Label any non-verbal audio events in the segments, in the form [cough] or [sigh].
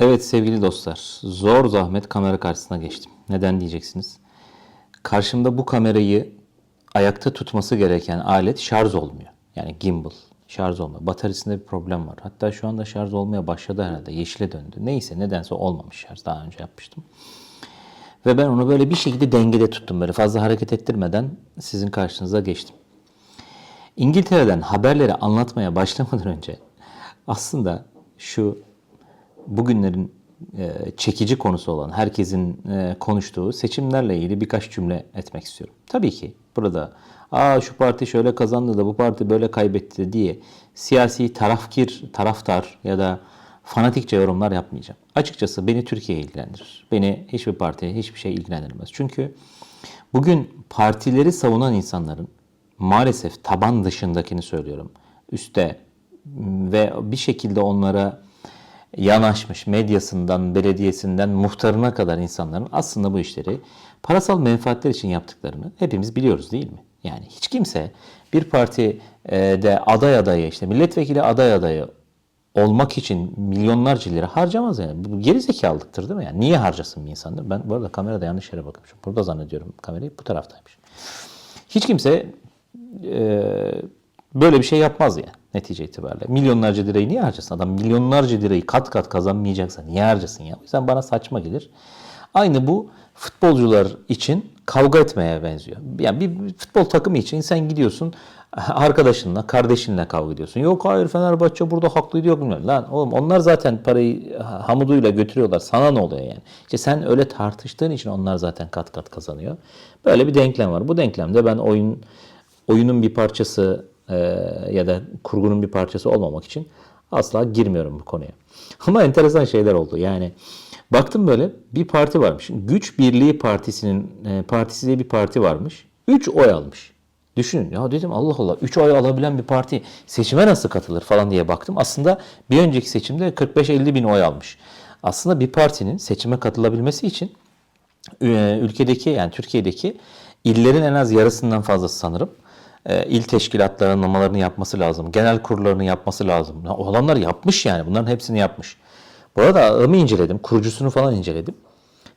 Evet sevgili dostlar, zor zahmet kamera karşısına geçtim. Neden diyeceksiniz? Karşımda bu kamerayı ayakta tutması gereken alet şarj olmuyor. Yani gimbal, şarj olmuyor. Bataryasında bir problem var. Hatta şu anda şarj olmaya başladı herhalde. Yeşile döndü. Neyse nedense olmamış şarj. Daha önce yapmıştım. Ve ben onu böyle bir şekilde dengede tuttum. Böyle fazla hareket ettirmeden sizin karşınıza geçtim. İngiltere'den haberleri anlatmaya başlamadan önce aslında şu bugünlerin e, çekici konusu olan, herkesin e, konuştuğu seçimlerle ilgili birkaç cümle etmek istiyorum. Tabii ki burada aa şu parti şöyle kazandı da bu parti böyle kaybetti diye siyasi tarafkir, taraftar ya da fanatikçe yorumlar yapmayacağım. Açıkçası beni Türkiye ilgilendirir. Beni hiçbir parti, hiçbir şey ilgilendirmez. Çünkü bugün partileri savunan insanların maalesef taban dışındakini söylüyorum. Üste ve bir şekilde onlara yanaşmış medyasından, belediyesinden, muhtarına kadar insanların aslında bu işleri parasal menfaatler için yaptıklarını hepimiz biliyoruz değil mi? Yani hiç kimse bir partide aday adayı işte milletvekili aday adayı olmak için milyonlarca lira harcamaz yani. Bu geri zekalıktır değil mi? Yani niye harcasın bir insandır? Ben bu arada kamerada yanlış yere bakmışım. Burada zannediyorum kamerayı bu taraftaymış. Hiç kimse e, böyle bir şey yapmaz yani netice itibariyle. Milyonlarca lirayı niye harcasın? Adam milyonlarca lirayı kat kat kazanmayacaksa niye harcasın ya? O yüzden bana saçma gelir. Aynı bu futbolcular için kavga etmeye benziyor. Yani bir futbol takımı için sen gidiyorsun [laughs] arkadaşınla, kardeşinle kavga ediyorsun. Yok hayır Fenerbahçe burada haklıydı yok bilmem. Lan oğlum onlar zaten parayı hamuduyla götürüyorlar. Sana ne oluyor yani? İşte sen öyle tartıştığın için onlar zaten kat kat kazanıyor. Böyle bir denklem var. Bu denklemde ben oyun oyunun bir parçası e, ya da kurgunun bir parçası olmamak için asla girmiyorum bu konuya. [laughs] Ama enteresan şeyler oldu. Yani baktım böyle bir parti varmış. Güç Birliği Partisi'nin e, partisi diye bir parti varmış. 3 oy almış. Düşünün ya dedim Allah Allah 3 oy alabilen bir parti seçime nasıl katılır falan diye baktım. Aslında bir önceki seçimde 45-50 bin oy almış. Aslında bir partinin seçime katılabilmesi için e, ülkedeki yani Türkiye'deki illerin en az yarısından fazlası sanırım il teşkilatlarını yapması lazım. Genel kurullarını yapması lazım. O adamlar yapmış yani. Bunların hepsini yapmış. Bu arada adamı inceledim. Kurucusunu falan inceledim.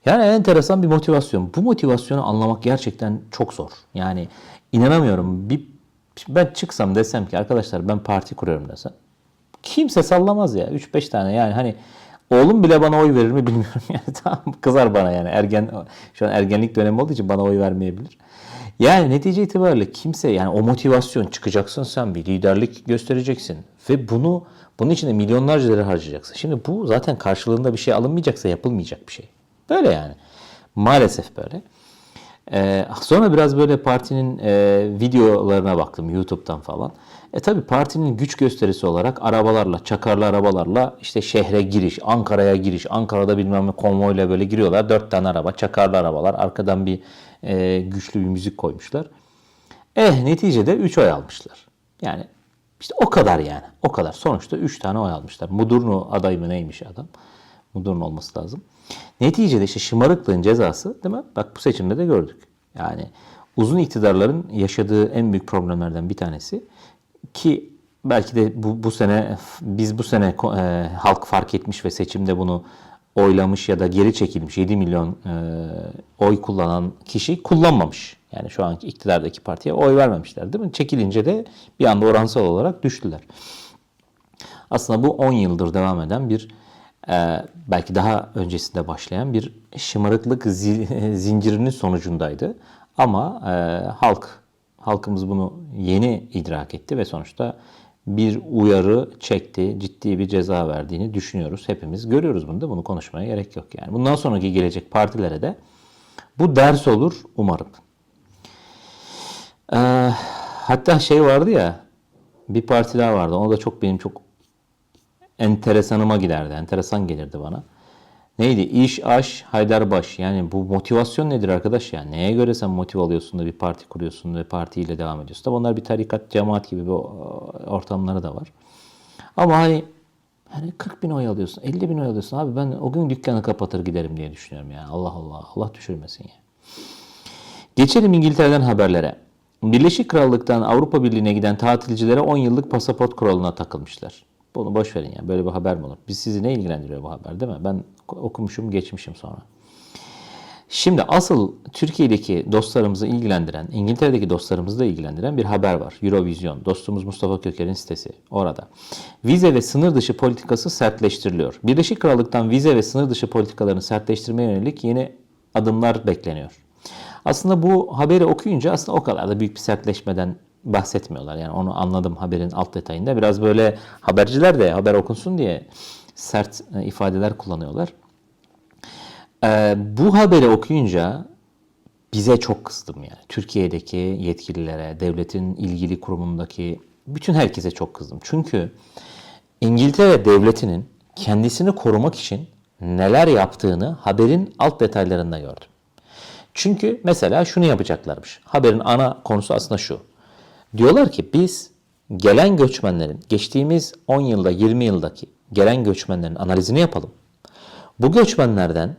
Yani enteresan bir motivasyon. Bu motivasyonu anlamak gerçekten çok zor. Yani inanamıyorum. Bir, ben çıksam desem ki arkadaşlar ben parti kuruyorum desem. Kimse sallamaz ya. 3-5 tane yani hani Oğlum bile bana oy verir mi bilmiyorum [laughs] yani tamam kızar bana yani ergen şu an ergenlik dönemi olduğu için bana oy vermeyebilir. Yani netice itibariyle kimse yani o motivasyon çıkacaksın sen bir liderlik göstereceksin ve bunu bunun için de milyonlarca lira harcayacaksın. Şimdi bu zaten karşılığında bir şey alınmayacaksa yapılmayacak bir şey. Böyle yani. Maalesef böyle. Ee, sonra biraz böyle partinin e, videolarına baktım YouTube'dan falan. E tabi partinin güç gösterisi olarak arabalarla, çakarlı arabalarla işte şehre giriş, Ankara'ya giriş, Ankara'da bilmem ne konvoyla böyle giriyorlar. Dört tane araba, çakarlı arabalar. Arkadan bir e, güçlü bir müzik koymuşlar. Eh neticede 3 oy almışlar. Yani işte o kadar yani. O kadar. Sonuçta 3 tane oy almışlar. Mudurnu adayı mı neymiş adam? Mudurnu olması lazım. Neticede işte şımarıklığın cezası değil mi? Bak bu seçimde de gördük. Yani uzun iktidarların yaşadığı en büyük problemlerden bir tanesi ki belki de bu, bu sene biz bu sene e, halk fark etmiş ve seçimde bunu oylamış ya da geri çekilmiş 7 milyon e, oy kullanan kişi kullanmamış. Yani şu anki iktidardaki partiye oy vermemişler değil mi? Çekilince de bir anda oransal olarak düştüler. Aslında bu 10 yıldır devam eden bir belki daha öncesinde başlayan bir şımarıklık [laughs] zincirinin sonucundaydı. Ama e, halk halkımız bunu yeni idrak etti ve sonuçta bir uyarı çekti, ciddi bir ceza verdiğini düşünüyoruz. Hepimiz görüyoruz bunu da bunu konuşmaya gerek yok yani. Bundan sonraki gelecek partilere de bu ders olur umarım. Ee, hatta şey vardı ya bir parti daha vardı. O da çok benim çok enteresanıma giderdi. Enteresan gelirdi bana. Neydi? İş, aş, Haydarbaş. Yani bu motivasyon nedir arkadaş ya? Neye göre sen motive alıyorsun da bir parti kuruyorsun ve partiyle devam ediyorsun? Tabi onlar bir tarikat, cemaat gibi bir ortamları da var. Ama hani hani 40 bin oy alıyorsun, 50 bin oy alıyorsun. Abi ben o gün dükkanı kapatır giderim diye düşünüyorum ya. Allah Allah. Allah düşürmesin ya. Geçelim İngiltere'den haberlere. Birleşik Krallık'tan Avrupa Birliği'ne giden tatilcilere 10 yıllık pasaport kuralına takılmışlar. Bunu boş verin ya. Böyle bir haber mi olur? Biz sizi ne ilgilendiriyor bu haber değil mi? Ben okumuşum, geçmişim sonra. Şimdi asıl Türkiye'deki dostlarımızı ilgilendiren, İngiltere'deki dostlarımızı da ilgilendiren bir haber var. Eurovision, dostumuz Mustafa Köker'in sitesi orada. Vize ve sınır dışı politikası sertleştiriliyor. Birleşik Krallık'tan vize ve sınır dışı politikalarını sertleştirmeye yönelik yeni adımlar bekleniyor. Aslında bu haberi okuyunca aslında o kadar da büyük bir sertleşmeden bahsetmiyorlar. Yani onu anladım haberin alt detayında. Biraz böyle haberciler de haber okunsun diye sert e, ifadeler kullanıyorlar. Ee, bu haberi okuyunca bize çok kızdım yani. Türkiye'deki yetkililere, devletin ilgili kurumundaki bütün herkese çok kızdım. Çünkü İngiltere devletinin kendisini korumak için neler yaptığını haberin alt detaylarında gördüm. Çünkü mesela şunu yapacaklarmış. Haberin ana konusu aslında şu. Diyorlar ki biz gelen göçmenlerin geçtiğimiz 10 yılda 20 yıldaki gelen göçmenlerin analizini yapalım. Bu göçmenlerden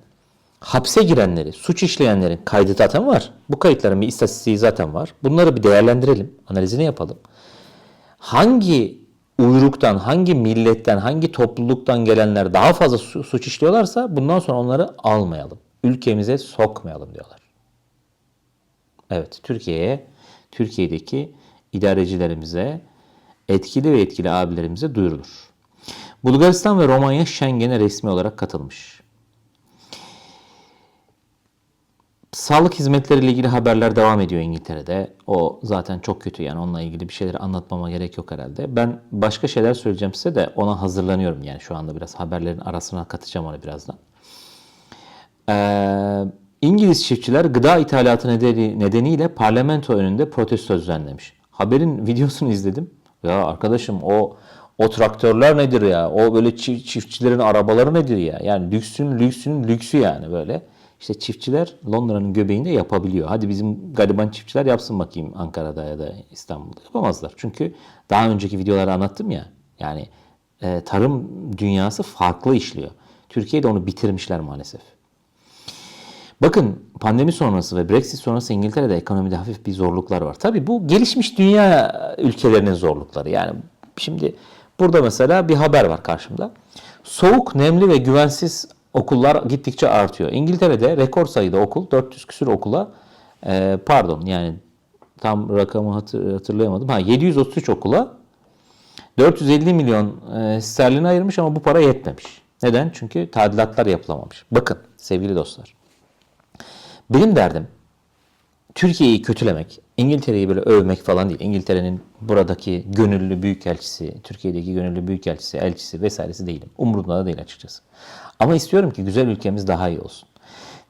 hapse girenleri, suç işleyenlerin kaydı zaten var. Bu kayıtların bir istatistiği zaten var. Bunları bir değerlendirelim, analizini yapalım. Hangi uyruktan, hangi milletten, hangi topluluktan gelenler daha fazla su- suç işliyorlarsa bundan sonra onları almayalım. Ülkemize sokmayalım diyorlar. Evet, Türkiye'ye, Türkiye'deki idarecilerimize, etkili ve etkili abilerimize duyurulur. Bulgaristan ve Romanya Schengen'e resmi olarak katılmış. Sağlık hizmetleriyle ilgili haberler devam ediyor İngiltere'de. O zaten çok kötü yani onunla ilgili bir şeyleri anlatmama gerek yok herhalde. Ben başka şeyler söyleyeceğim size de ona hazırlanıyorum yani şu anda biraz haberlerin arasına katacağım onu birazdan. Ee, İngiliz çiftçiler gıda ithalatı nedeni, nedeniyle parlamento önünde protesto düzenlemiş. Haberin videosunu izledim. Ya arkadaşım o o traktörler nedir ya? O böyle çi- çiftçilerin arabaları nedir ya? Yani lüksün lüksünün lüksü yani böyle. İşte çiftçiler Londra'nın göbeğinde yapabiliyor. Hadi bizim gariban çiftçiler yapsın bakayım Ankara'da ya da İstanbul'da. Yapamazlar. Çünkü daha önceki videolarda anlattım ya. Yani e, tarım dünyası farklı işliyor. Türkiye'de onu bitirmişler maalesef. Bakın pandemi sonrası ve Brexit sonrası İngiltere'de ekonomide hafif bir zorluklar var. Tabii bu gelişmiş dünya ülkelerinin zorlukları. Yani şimdi burada mesela bir haber var karşımda. Soğuk, nemli ve güvensiz okullar gittikçe artıyor. İngiltere'de rekor sayıda okul, 400 küsur okula e, pardon yani tam rakamı hatır- hatırlayamadım. Ha 733 okula 450 milyon e, sterlin ayırmış ama bu para yetmemiş. Neden? Çünkü tadilatlar yapılamamış. Bakın sevgili dostlar. Benim derdim Türkiye'yi kötülemek, İngiltere'yi böyle övmek falan değil. İngiltere'nin buradaki gönüllü büyükelçisi, Türkiye'deki gönüllü büyükelçisi, elçisi vesairesi değilim. Umurumda da değil açıkçası. Ama istiyorum ki güzel ülkemiz daha iyi olsun.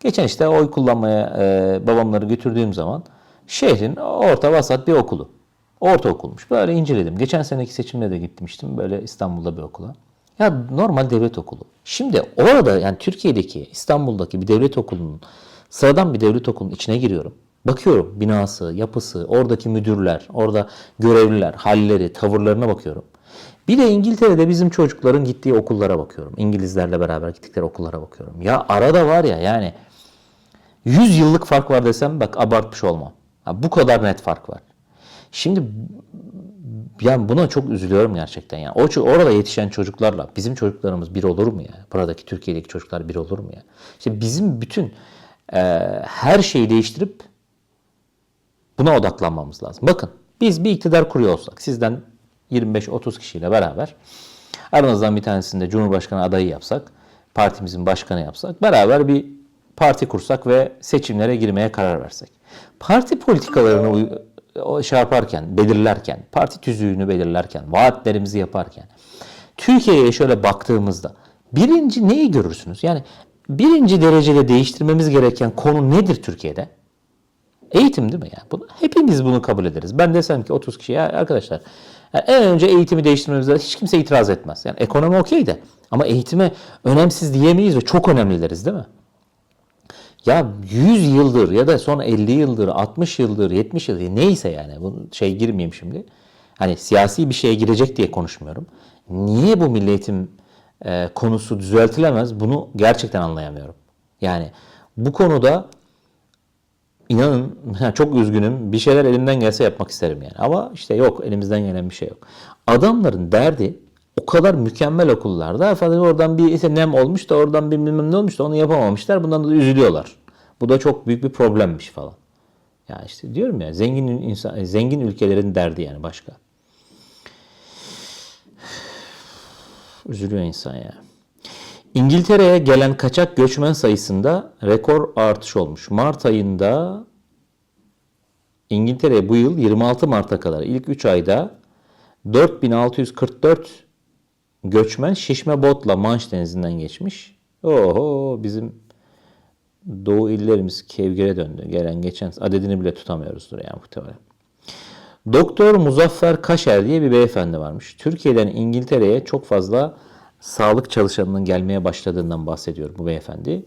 Geçen işte oy kullanmaya e, babamları götürdüğüm zaman şehrin orta vasat bir okulu. Ortaokulmuş. Böyle inceledim. Geçen seneki seçimde de gitmiştim böyle İstanbul'da bir okula. Ya normal devlet okulu. Şimdi orada yani Türkiye'deki İstanbul'daki bir devlet okulunun sıradan bir devlet okulunun içine giriyorum. Bakıyorum binası, yapısı, oradaki müdürler, orada görevliler, halleri, tavırlarına bakıyorum. Bir de İngiltere'de bizim çocukların gittiği okullara bakıyorum. İngilizlerle beraber gittikleri okullara bakıyorum. Ya arada var ya yani 100 yıllık fark var desem bak abartmış olmam. Ha, bu kadar net fark var. Şimdi yani buna çok üzülüyorum gerçekten. Yani o orada yetişen çocuklarla bizim çocuklarımız bir olur mu ya? Buradaki Türkiye'deki çocuklar bir olur mu ya? İşte bizim bütün e, her şeyi değiştirip buna odaklanmamız lazım. Bakın biz bir iktidar kuruyor olsak sizden 25-30 kişiyle beraber aranızdan bir tanesini de Cumhurbaşkanı adayı yapsak, partimizin başkanı yapsak, beraber bir parti kursak ve seçimlere girmeye karar versek. Parti politikalarını şey yaparken, belirlerken, parti tüzüğünü belirlerken, vaatlerimizi yaparken Türkiye'ye şöyle baktığımızda birinci neyi görürsünüz? Yani birinci derecede değiştirmemiz gereken konu nedir Türkiye'de? Eğitim değil mi ya? Bunu, hepimiz bunu kabul ederiz. Ben desem ki 30 kişi ya arkadaşlar yani en önce eğitimi değiştirmemiz lazım. Hiç kimse itiraz etmez. Yani ekonomi okey de ama eğitime önemsiz diyemeyiz ve çok önemli deriz değil mi? Ya 100 yıldır ya da son 50 yıldır, 60 yıldır, 70 yıldır neyse yani bu şey girmeyeyim şimdi. Hani siyasi bir şeye girecek diye konuşmuyorum. Niye bu milli eğitim e, konusu düzeltilemez? Bunu gerçekten anlayamıyorum. Yani bu konuda İnanın çok üzgünüm. Bir şeyler elimden gelse yapmak isterim yani. Ama işte yok elimizden gelen bir şey yok. Adamların derdi o kadar mükemmel okullarda efendim oradan bir işte nem olmuş da oradan bir bilmem ne olmuş da onu yapamamışlar. Bundan da üzülüyorlar. Bu da çok büyük bir problemmiş falan. Ya işte diyorum ya zengin insan zengin ülkelerin derdi yani başka. Üzülüyor insan ya. İngiltere'ye gelen kaçak göçmen sayısında rekor artış olmuş. Mart ayında İngiltere'ye bu yıl 26 Mart'a kadar ilk 3 ayda 4644 göçmen şişme botla Manş Denizi'nden geçmiş. Oho bizim doğu illerimiz kevgire döndü. Gelen geçen adedini bile tutamıyoruzdur yani muhtemelen. Doktor Muzaffer Kaşer diye bir beyefendi varmış. Türkiye'den İngiltere'ye çok fazla sağlık çalışanının gelmeye başladığından bahsediyor bu beyefendi.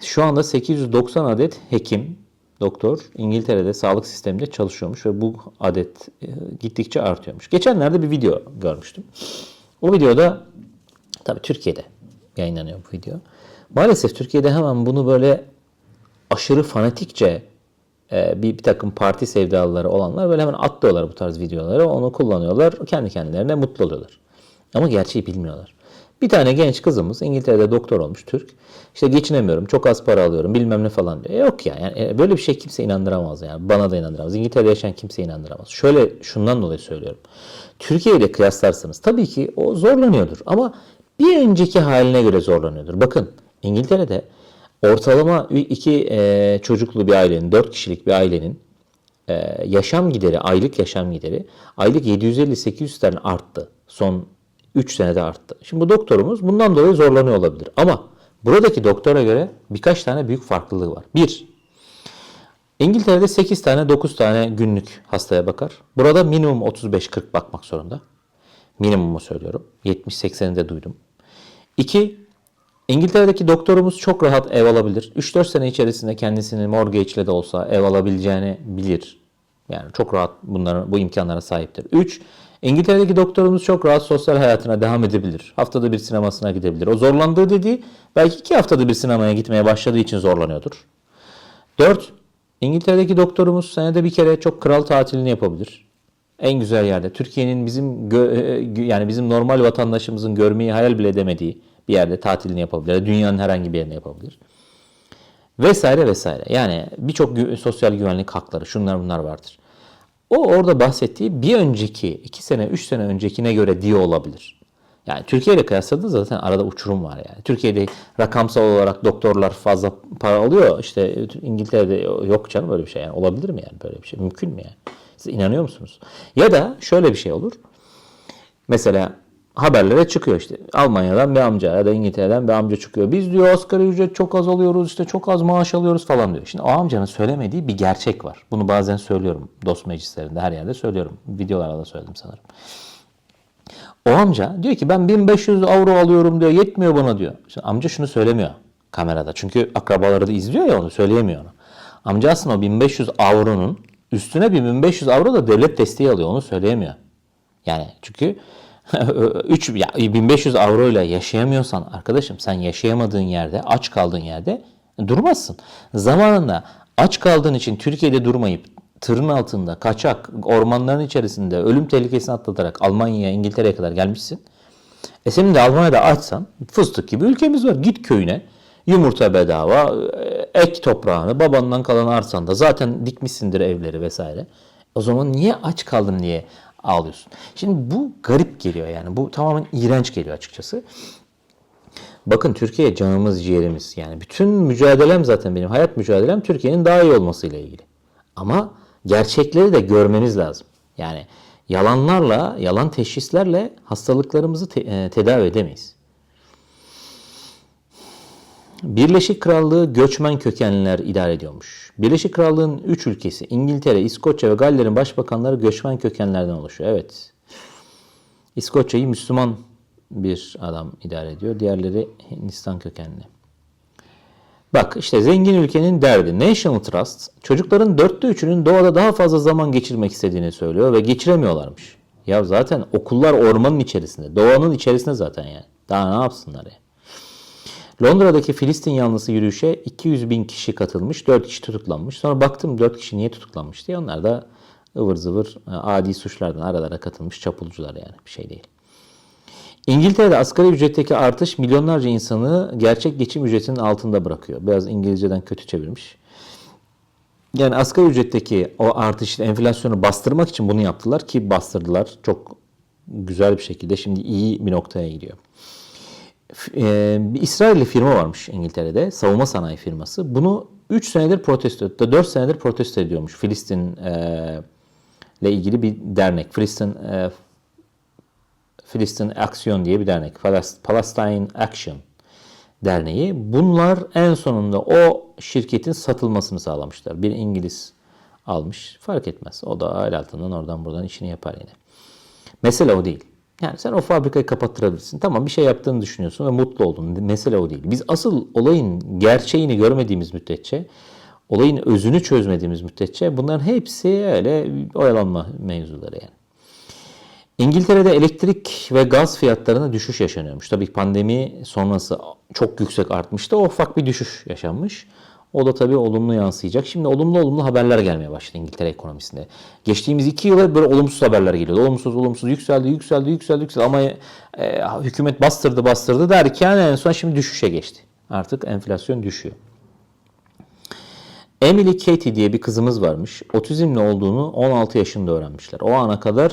Şu anda 890 adet hekim, doktor İngiltere'de sağlık sisteminde çalışıyormuş ve bu adet e, gittikçe artıyormuş. Geçenlerde bir video görmüştüm. O videoda tabii Türkiye'de yayınlanıyor bu video. Maalesef Türkiye'de hemen bunu böyle aşırı fanatikçe e, bir, bir takım parti sevdalıları olanlar böyle hemen atlıyorlar bu tarz videoları. Onu kullanıyorlar. Kendi kendilerine mutlu oluyorlar. Ama gerçeği bilmiyorlar. Bir tane genç kızımız İngiltere'de doktor olmuş Türk. İşte geçinemiyorum, çok az para alıyorum bilmem ne falan diyor. Yok ya yani e, böyle bir şey kimse inandıramaz yani. Bana da inandıramaz. İngiltere'de yaşayan kimse inandıramaz. Şöyle şundan dolayı söylüyorum. Türkiye ile kıyaslarsanız tabii ki o zorlanıyordur ama bir önceki haline göre zorlanıyordur. Bakın İngiltere'de ortalama iki e, çocuklu bir ailenin, dört kişilik bir ailenin e, yaşam gideri, aylık yaşam gideri aylık 750-800 tane arttı. Son 3 senede arttı. Şimdi bu doktorumuz bundan dolayı zorlanıyor olabilir. Ama buradaki doktora göre birkaç tane büyük farklılığı var. Bir, İngiltere'de 8 tane 9 tane günlük hastaya bakar. Burada minimum 35-40 bakmak zorunda. Minimumu söylüyorum. 70-80'i de duydum. İki, İngiltere'deki doktorumuz çok rahat ev alabilir. 3-4 sene içerisinde kendisini mortgage'le de olsa ev alabileceğini bilir. Yani çok rahat bunların bu imkanlara sahiptir. 3. İngiltere'deki doktorumuz çok rahat sosyal hayatına devam edebilir. Haftada bir sinemasına gidebilir. O zorlandığı dediği belki iki haftada bir sinemaya gitmeye başladığı için zorlanıyordur. 4. İngiltere'deki doktorumuz senede bir kere çok kral tatilini yapabilir. En güzel yerde. Türkiye'nin bizim e, yani bizim normal vatandaşımızın görmeyi hayal bile edemediği bir yerde tatilini yapabilir. Dünyanın herhangi bir yerine yapabilir. Vesaire vesaire. Yani birçok gü- sosyal güvenlik hakları şunlar bunlar vardır. O orada bahsettiği bir önceki, iki sene, üç sene öncekine göre diye olabilir. Yani Türkiye ile kıyasladığında zaten arada uçurum var yani. Türkiye'de rakamsal olarak doktorlar fazla para alıyor. İşte İngiltere'de yok canım böyle bir şey. Yani olabilir mi yani böyle bir şey? Mümkün mü yani? Siz inanıyor musunuz? Ya da şöyle bir şey olur. Mesela haberlere çıkıyor işte. Almanya'dan bir amca ya da İngiltere'den bir amca çıkıyor. Biz diyor asgari ücret çok az alıyoruz işte çok az maaş alıyoruz falan diyor. Şimdi o amcanın söylemediği bir gerçek var. Bunu bazen söylüyorum dost meclislerinde her yerde söylüyorum. Videolarda da söyledim sanırım. O amca diyor ki ben 1500 avro alıyorum diyor yetmiyor bana diyor. Şimdi amca şunu söylemiyor kamerada. Çünkü akrabaları da izliyor ya onu söyleyemiyor onu. Amca aslında o 1500 avronun üstüne bir 1500 avro da devlet desteği alıyor onu söyleyemiyor. Yani çünkü [laughs] 3 ya 1500 avro ile yaşayamıyorsan arkadaşım sen yaşayamadığın yerde, aç kaldığın yerde durmazsın. Zamanında aç kaldığın için Türkiye'de durmayıp tırın altında kaçak ormanların içerisinde ölüm tehlikesini atlatarak Almanya'ya, İngiltere'ye kadar gelmişsin. E senin de Almanya'da açsan fıstık gibi ülkemiz var. Git köyüne yumurta bedava, ek toprağını, babandan kalan arsanda zaten dikmişsindir evleri vesaire. O zaman niye aç kaldın diye ağlıyorsun. Şimdi bu garip geliyor yani. Bu tamamen iğrenç geliyor açıkçası. Bakın Türkiye canımız ciğerimiz. Yani bütün mücadelem zaten benim hayat mücadelem Türkiye'nin daha iyi olmasıyla ilgili. Ama gerçekleri de görmeniz lazım. Yani yalanlarla, yalan teşhislerle hastalıklarımızı te- e, tedavi edemeyiz. Birleşik Krallığı göçmen kökenliler idare ediyormuş. Birleşik Krallığın 3 ülkesi İngiltere, İskoçya ve Galler'in başbakanları göçmen kökenlerden oluşuyor. Evet. İskoçya'yı Müslüman bir adam idare ediyor. Diğerleri Hindistan kökenli. Bak işte zengin ülkenin derdi. National Trust çocukların dörtte üçünün doğada daha fazla zaman geçirmek istediğini söylüyor ve geçiremiyorlarmış. Ya zaten okullar ormanın içerisinde. Doğanın içerisinde zaten yani. Daha ne yapsınlar ya? Londra'daki Filistin yanlısı yürüyüşe 200 bin kişi katılmış, 4 kişi tutuklanmış. Sonra baktım 4 kişi niye tutuklanmış diye. Onlar da ıvır zıvır adi suçlardan aralara katılmış çapulcular yani bir şey değil. İngiltere'de asgari ücretteki artış milyonlarca insanı gerçek geçim ücretinin altında bırakıyor. Biraz İngilizceden kötü çevirmiş. Yani asgari ücretteki o artış, enflasyonu bastırmak için bunu yaptılar ki bastırdılar. Çok güzel bir şekilde şimdi iyi bir noktaya gidiyor. F- e, bir İsrailli firma varmış İngiltere'de, savunma sanayi firması. Bunu 3 senedir protesto etti, 4 senedir protesto ediyormuş Filistin e, ile ilgili bir dernek. Filistin e, Filistin Aksiyon diye bir dernek. Palestine Action Derneği. Bunlar en sonunda o şirketin satılmasını sağlamışlar. Bir İngiliz almış. Fark etmez. O da aile altından oradan buradan işini yapar yine. Mesele o değil. Yani sen o fabrikayı kapattırabilirsin. Tamam bir şey yaptığını düşünüyorsun ve mutlu oldun. Mesele o değil. Biz asıl olayın gerçeğini görmediğimiz müddetçe, olayın özünü çözmediğimiz müddetçe bunların hepsi öyle oyalanma mevzuları yani. İngiltere'de elektrik ve gaz fiyatlarına düşüş yaşanıyormuş. Tabii pandemi sonrası çok yüksek artmıştı. O ufak bir düşüş yaşanmış. O da tabii olumlu yansıyacak. Şimdi olumlu olumlu haberler gelmeye başladı İngiltere ekonomisinde. Geçtiğimiz iki yıla böyle olumsuz haberler geliyordu. Olumsuz olumsuz yükseldi yükseldi yükseldi yükseldi ama e, hükümet bastırdı bastırdı derken en son şimdi düşüşe geçti. Artık enflasyon düşüyor. Emily Katie diye bir kızımız varmış. Otizmli olduğunu 16 yaşında öğrenmişler. O ana kadar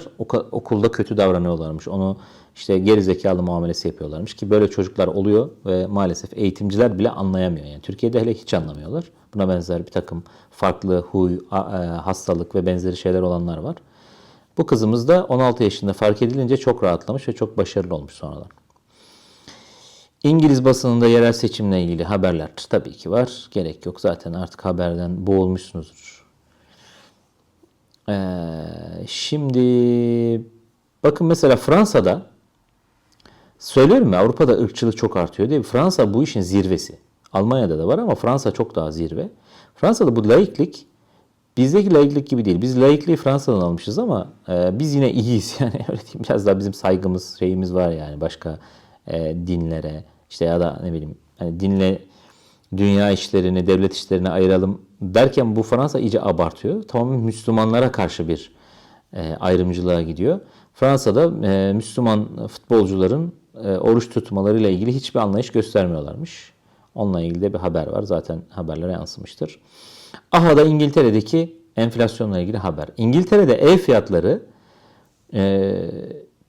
okulda kötü davranıyorlarmış. Onu işte geri zekalı muamelesi yapıyorlarmış ki böyle çocuklar oluyor ve maalesef eğitimciler bile anlayamıyor. Yani Türkiye'de hele hiç anlamıyorlar. Buna benzer bir takım farklı huy, e, hastalık ve benzeri şeyler olanlar var. Bu kızımız da 16 yaşında fark edilince çok rahatlamış ve çok başarılı olmuş sonradan. İngiliz basınında yerel seçimle ilgili haberler tabii ki var. Gerek yok zaten artık haberden boğulmuşsunuzdur. Ee, şimdi bakın mesela Fransa'da söylüyorum ya Avrupa'da ırkçılık çok artıyor mi? Fransa bu işin zirvesi. Almanya'da da var ama Fransa çok daha zirve. Fransa'da bu laiklik bizdeki laiklik gibi değil. Biz laikliği Fransa'dan almışız ama e, biz yine iyiyiz [laughs] yani öyle diyeyim. Biraz daha bizim saygımız, şeyimiz var yani başka e, dinlere işte ya da ne bileyim hani dinle dünya işlerini, devlet işlerini ayıralım derken bu Fransa iyice abartıyor. Tamamen Müslümanlara karşı bir e, ayrımcılığa gidiyor. Fransa'da e, Müslüman futbolcuların oruç tutmalarıyla ilgili hiçbir anlayış göstermiyorlarmış. Onunla ilgili de bir haber var. Zaten haberlere yansımıştır. Aha da İngiltere'deki enflasyonla ilgili haber. İngiltere'de ev fiyatları e,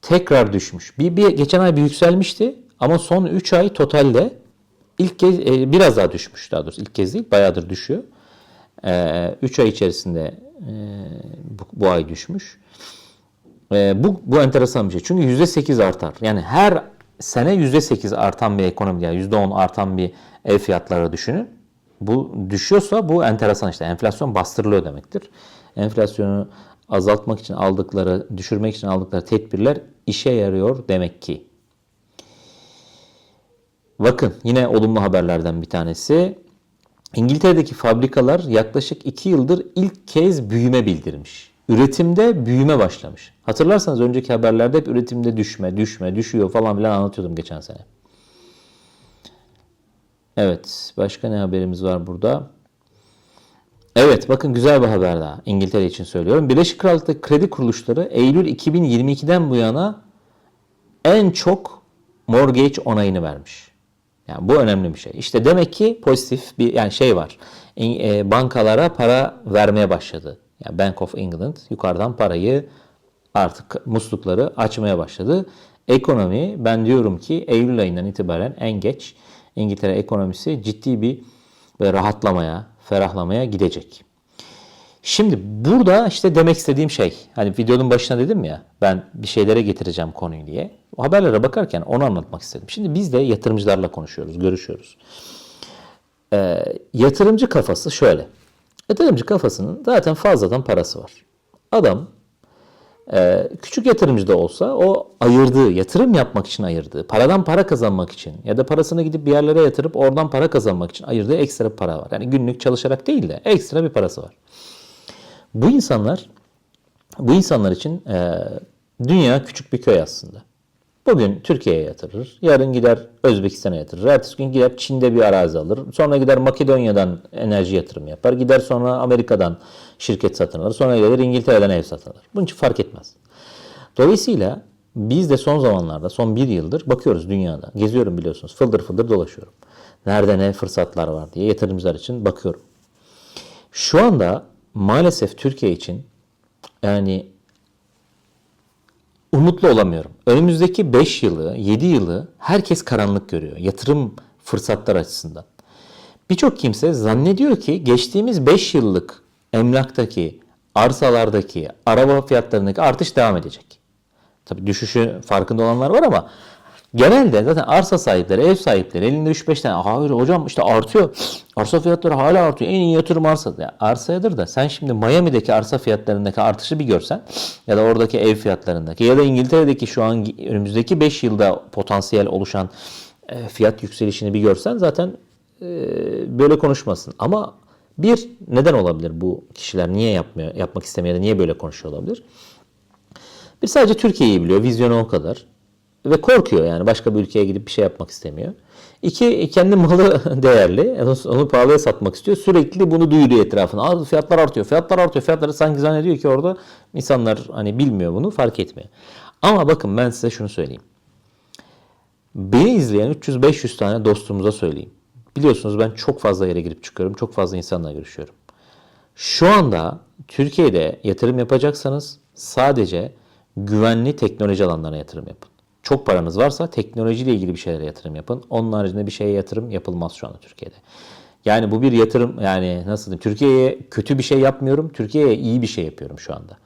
tekrar düşmüş. Bir, bir geçen ay bir yükselmişti ama son 3 ay totalde ilk kez e, biraz daha düşmüş daha doğrusu ilk kez değil bayağıdır düşüyor. 3 ay içerisinde e, bu, bu ay düşmüş. E, bu, bu enteresan bir şey. Çünkü %8 artar. Yani her sene %8 artan bir ekonomi yani %10 artan bir ev fiyatları düşünün. Bu düşüyorsa bu enteresan işte. Enflasyon bastırılıyor demektir. Enflasyonu azaltmak için aldıkları, düşürmek için aldıkları tedbirler işe yarıyor demek ki. Bakın yine olumlu haberlerden bir tanesi. İngiltere'deki fabrikalar yaklaşık 2 yıldır ilk kez büyüme bildirmiş. Üretimde büyüme başlamış. Hatırlarsanız önceki haberlerde hep üretimde düşme, düşme, düşüyor falan filan anlatıyordum geçen sene. Evet, başka ne haberimiz var burada? Evet, bakın güzel bir haber daha. İngiltere için söylüyorum. Birleşik Krallık'taki kredi kuruluşları Eylül 2022'den bu yana en çok mortgage onayını vermiş. Yani bu önemli bir şey. İşte demek ki pozitif bir yani şey var. E, bankalara para vermeye başladı. Yani Bank of England yukarıdan parayı artık muslukları açmaya başladı. Ekonomi ben diyorum ki Eylül ayından itibaren en geç İngiltere ekonomisi ciddi bir rahatlamaya, ferahlamaya gidecek. Şimdi burada işte demek istediğim şey, hani videonun başına dedim ya ben bir şeylere getireceğim konuyu diye. O haberlere bakarken onu anlatmak istedim. Şimdi biz de yatırımcılarla konuşuyoruz, görüşüyoruz. Ee, yatırımcı kafası şöyle. Yatırımcı kafasının zaten fazladan parası var. Adam e, küçük yatırımcı da olsa o ayırdığı, yatırım yapmak için ayırdığı, paradan para kazanmak için ya da parasını gidip bir yerlere yatırıp oradan para kazanmak için ayırdığı ekstra para var. Yani günlük çalışarak değil de ekstra bir parası var. Bu insanlar bu insanlar için e, dünya küçük bir köy aslında. Bugün Türkiye'ye yatırır, yarın gider Özbekistan'a yatırır, ertesi gün gider Çin'de bir arazi alır, sonra gider Makedonya'dan enerji yatırımı yapar, gider sonra Amerika'dan şirket satın alır, sonra gelir İngiltere'den ev satın alır. Bunun için fark etmez. Dolayısıyla Biz de son zamanlarda, son bir yıldır bakıyoruz dünyada. Geziyorum biliyorsunuz. Fıldır fıldır dolaşıyorum. Nerede ne fırsatlar var diye yatırımcılar için bakıyorum. Şu anda maalesef Türkiye için yani umutlu olamıyorum. Önümüzdeki 5 yılı, 7 yılı herkes karanlık görüyor. Yatırım fırsatlar açısından. Birçok kimse zannediyor ki geçtiğimiz 5 yıllık emlaktaki, arsalardaki, araba fiyatlarındaki artış devam edecek. Tabii düşüşü farkında olanlar var ama genelde zaten arsa sahipleri, ev sahipleri elinde 3-5 tane hayır hocam işte artıyor. Arsa fiyatları hala artıyor. En iyi yatırım arsa. Ya arsayadır da sen şimdi Miami'deki arsa fiyatlarındaki artışı bir görsen ya da oradaki ev fiyatlarındaki ya da İngiltere'deki şu an önümüzdeki 5 yılda potansiyel oluşan e, fiyat yükselişini bir görsen zaten e, böyle konuşmasın. Ama bir neden olabilir bu kişiler niye yapmıyor, yapmak istemiyor da niye böyle konuşuyor olabilir? Bir sadece Türkiye'yi biliyor, vizyonu o kadar. Ve korkuyor yani başka bir ülkeye gidip bir şey yapmak istemiyor. İki, kendi malı [laughs] değerli, onu, pahalıya satmak istiyor. Sürekli bunu duyuruyor etrafına. Fiyatlar artıyor, fiyatlar artıyor, fiyatları sanki zannediyor ki orada insanlar hani bilmiyor bunu, fark etmiyor. Ama bakın ben size şunu söyleyeyim. Beni izleyen 300-500 tane dostumuza söyleyeyim. Biliyorsunuz ben çok fazla yere girip çıkıyorum, çok fazla insanla görüşüyorum. Şu anda Türkiye'de yatırım yapacaksanız sadece güvenli teknoloji alanlarına yatırım yapın. Çok paranız varsa teknolojiyle ilgili bir şeylere yatırım yapın. Onun haricinde bir şeye yatırım yapılmaz şu anda Türkiye'de. Yani bu bir yatırım yani nasıl diyeyim Türkiye'ye kötü bir şey yapmıyorum. Türkiye'ye iyi bir şey yapıyorum şu anda.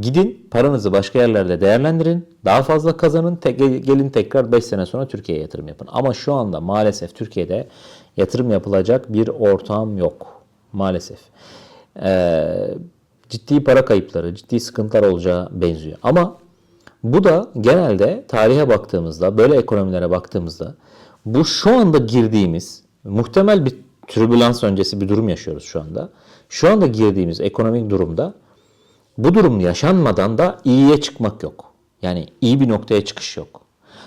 Gidin paranızı başka yerlerde değerlendirin. Daha fazla kazanın. Te- gelin tekrar 5 sene sonra Türkiye'ye yatırım yapın. Ama şu anda maalesef Türkiye'de yatırım yapılacak bir ortam yok. Maalesef. Ee, ciddi para kayıpları, ciddi sıkıntılar olacağı benziyor. Ama bu da genelde tarihe baktığımızda, böyle ekonomilere baktığımızda bu şu anda girdiğimiz muhtemel bir türbülans öncesi bir durum yaşıyoruz şu anda. Şu anda girdiğimiz ekonomik durumda bu durum yaşanmadan da iyiye çıkmak yok. Yani iyi bir noktaya çıkış yok.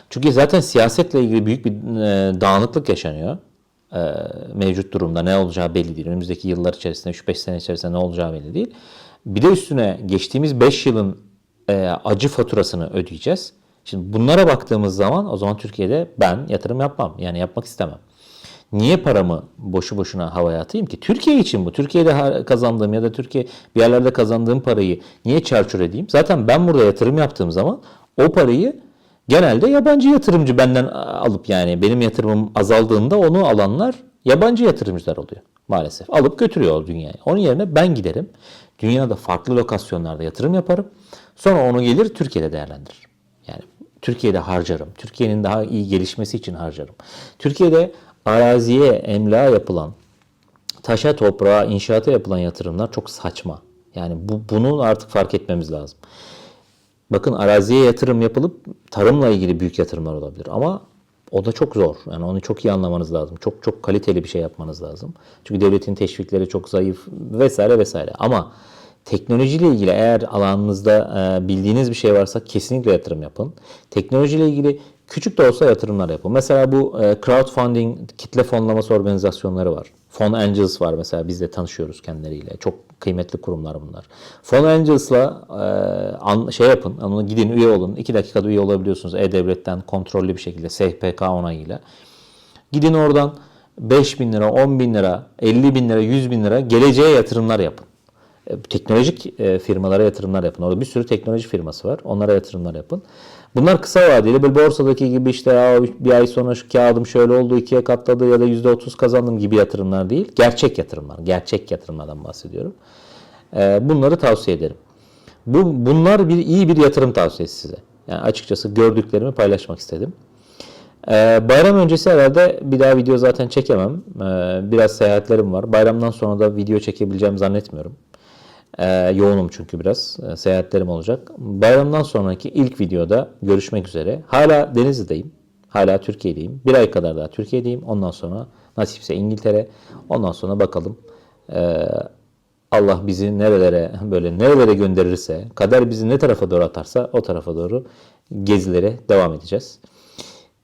Çünkü zaten siyasetle ilgili büyük bir e, dağınıklık yaşanıyor. E, mevcut durumda ne olacağı belli değil. Önümüzdeki yıllar içerisinde 3-5 sene içerisinde ne olacağı belli değil. Bir de üstüne geçtiğimiz 5 yılın e, acı faturasını ödeyeceğiz. Şimdi bunlara baktığımız zaman o zaman Türkiye'de ben yatırım yapmam. Yani yapmak istemem. Niye paramı boşu boşuna havaya atayım ki? Türkiye için bu. Türkiye'de kazandığım ya da Türkiye bir yerlerde kazandığım parayı niye çarçur edeyim? Zaten ben burada yatırım yaptığım zaman o parayı genelde yabancı yatırımcı benden alıp yani benim yatırımım azaldığında onu alanlar yabancı yatırımcılar oluyor maalesef. Alıp götürüyor dünyayı. Onun yerine ben giderim. Dünyada farklı lokasyonlarda yatırım yaparım. Sonra onu gelir Türkiye'de değerlendiririm. Yani Türkiye'de harcarım. Türkiye'nin daha iyi gelişmesi için harcarım. Türkiye'de araziye, emlağa yapılan, taşa, toprağa, inşaata yapılan yatırımlar çok saçma. Yani bu, bunu artık fark etmemiz lazım. Bakın araziye yatırım yapılıp tarımla ilgili büyük yatırımlar olabilir ama o da çok zor. Yani onu çok iyi anlamanız lazım. Çok çok kaliteli bir şey yapmanız lazım. Çünkü devletin teşvikleri çok zayıf vesaire vesaire. Ama teknolojiyle ilgili eğer alanınızda e, bildiğiniz bir şey varsa kesinlikle yatırım yapın. Teknolojiyle ilgili küçük de olsa yatırımlar yapın. Mesela bu e, crowdfunding kitle fonlaması organizasyonları var. Fon Angels var mesela biz de tanışıyoruz kendileriyle. Çok kıymetli kurumlar bunlar. Fon Angels'la e, şey yapın, onu gidin üye olun. 2 dakikada üye olabiliyorsunuz E-Devlet'ten kontrollü bir şekilde SPK onayıyla. Gidin oradan 5 bin lira, 10 bin lira, 50 bin lira, 100 bin lira geleceğe yatırımlar yapın. E, teknolojik e, firmalara yatırımlar yapın. Orada bir sürü teknoloji firması var. Onlara yatırımlar yapın. Bunlar kısa vadeli. Böyle borsadaki gibi işte bir ay sonra şu kağıdım şöyle oldu, ikiye katladı ya da yüzde otuz kazandım gibi yatırımlar değil. Gerçek yatırımlar. Gerçek yatırımlardan bahsediyorum. E, bunları tavsiye ederim. Bu, bunlar bir iyi bir yatırım tavsiyesi size. Yani açıkçası gördüklerimi paylaşmak istedim. Ee, bayram öncesi herhalde bir daha video zaten çekemem. Ee, biraz seyahatlerim var. Bayramdan sonra da video çekebileceğimi zannetmiyorum. Ee, yoğunum çünkü biraz. Ee, seyahatlerim olacak. Bayramdan sonraki ilk videoda görüşmek üzere. Hala Denizli'deyim. Hala Türkiye'deyim. Bir ay kadar daha Türkiye'deyim. Ondan sonra nasipse İngiltere. Ondan sonra bakalım. Ee, Allah bizi nerelere [laughs] böyle nerelere gönderirse, kader bizi ne tarafa doğru atarsa o tarafa doğru gezilere devam edeceğiz.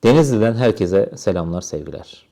Denizli'den herkese selamlar, sevgiler.